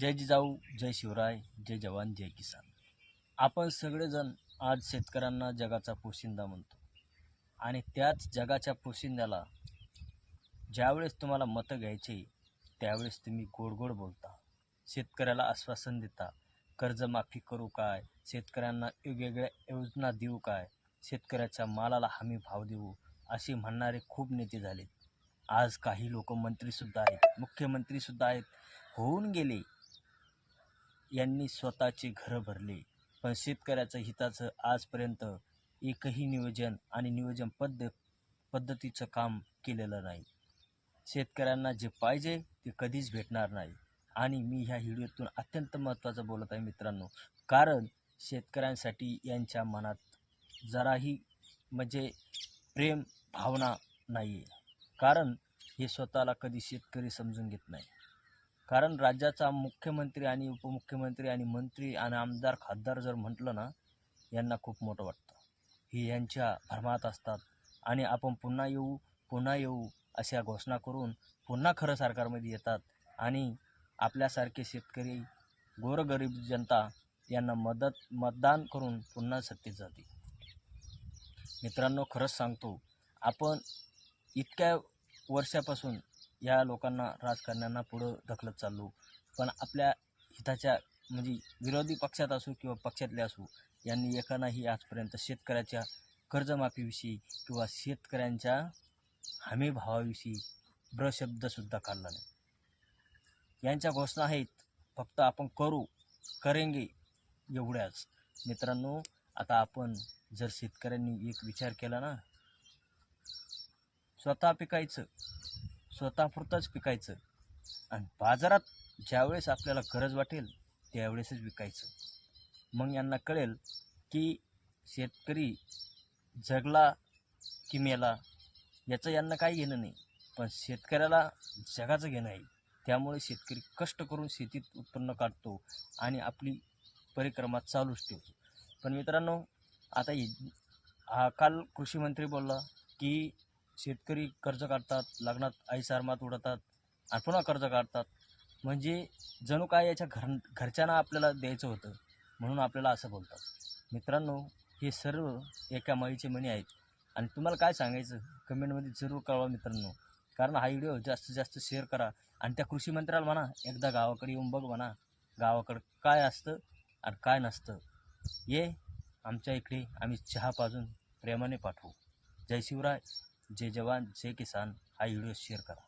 जय जिजाऊ जय शिवराय जय जवान जय किसान. आपण सगळेजण आज शेतकऱ्यांना जगाचा पोशिंदा म्हणतो. आणि त्याच जगाच्या पोशिंद्याला ज्यावेळेस तुम्हाला मतं घ्यायचे त्यावेळेस तुम्ही गोड गोड बोलता. शेतकऱ्याला आश्वासन देता कर्जमाफी करू काय शेतकऱ्यांना वेगवेगळ्या योजना देऊ काय शेतकऱ्याच्या मालाला हमी भाव देऊ असे म्हणणारे खूप नेते झालेत. आज काही लोक मंत्रीसुद्धा आहेत मुख्यमंत्रीसुद्धा आहेत होऊन गेले. यांनी स्वतःची घरं भरले. पण शेतकऱ्याचं हिताचं आजपर्यंत एकही नियोजन आणि नियोजन पद्ध पद्धतीचं काम केलेलं नाही. शेतकऱ्यांना जे पाहिजे ते कधीच भेटणार नाही. आणि मी ह्या व्हिडिओतून अत्यंत महत्त्वाचं बोलत आहे मित्रांनो. कारण शेतकऱ्यांसाठी यांच्या मनात जराही म्हणजे प्रेम भावना नाही आहे कारण हे स्वतःला कधी शेतकरी समजून घेत नाही. कारण राज्याचा मुख्यमंत्री आणि उपमुख्यमंत्री आणि मंत्री आणि आमदार खासदार जर म्हटलं ना यांना खूप मोठं वाटतं. हे यांच्या भरमात असतात. आणि आपण पुन्हा येऊ पुन्हा येऊ अशा घोषणा करून पुन्हा खरं सरकारमध्ये येतात. आणि आपल्यासारखे शेतकरी गोरगरीब जनता यांना मदत मतदान करून पुन्हा सत्तेत जाते मित्रांनो खरंच सांगतो आपण इतक्या वर्षापासून या लोकांना राजकारण्यांना पुढं ढकलत चाललो. पण आपल्या हिताच्या म्हणजे विरोधी पक्षात असू किंवा पक्षातले असू यांनी एकानाही आजपर्यंत शेतकऱ्याच्या कर्जमाफीविषयी किंवा शेतकऱ्यांच्या हमीभावाविषयी ब्रशब्दसुद्धा काढला नाही. यांच्या घोषणा आहेत फक्त आपण करू करेंगे एवढ्याच. मित्रांनो आता आपण जर शेतकऱ्यांनी एक विचार केला ना स्वतः पिकायचं स्वतःपुरतंच पिकायचं आणि बाजारात ज्यावेळेस आपल्याला गरज वाटेल त्यावेळेसच विकायचं. मग यांना कळेल की शेतकरी जगला की मेला याचं यांना काही घेणं नाही. पण शेतकऱ्याला जगाचं घेणं आहे. त्यामुळे शेतकरी कष्ट करून शेतीत उत्पन्न काढतो आणि आपली परिक्रमा चालूच ठेवतो. पण मित्रांनो आता हा काल कृषी मंत्री बोलला की शेतकरी कर्ज काढतात लग्नात आईसारमात उडतात आणि पुन्हा कर्ज काढतात. म्हणजे जणू काय याच्या घर घरच्यांना आपल्याला द्यायचं होतं म्हणून आपल्याला असं बोलतात. मित्रांनो हे सर्व एका माईचे मणी आहेत. आणि तुम्हाला काय सांगायचं? कमेंटमध्ये जरूर कळवा मित्रांनो. कारण हा व्हिडिओ जास्तीत जास्त शेअर करा. आणि त्या कृषी मंत्र्याला म्हणा एकदा गावाकडे येऊन बघ म्हणा गावाकडं काय असतं आणि काय नसतं. ये आमच्या इकडे आम्ही चहा पाजून प्रेमाने पाठवू. जय शिवराय. जय जवान जय किसान हा व्हिडिओ शेअर करा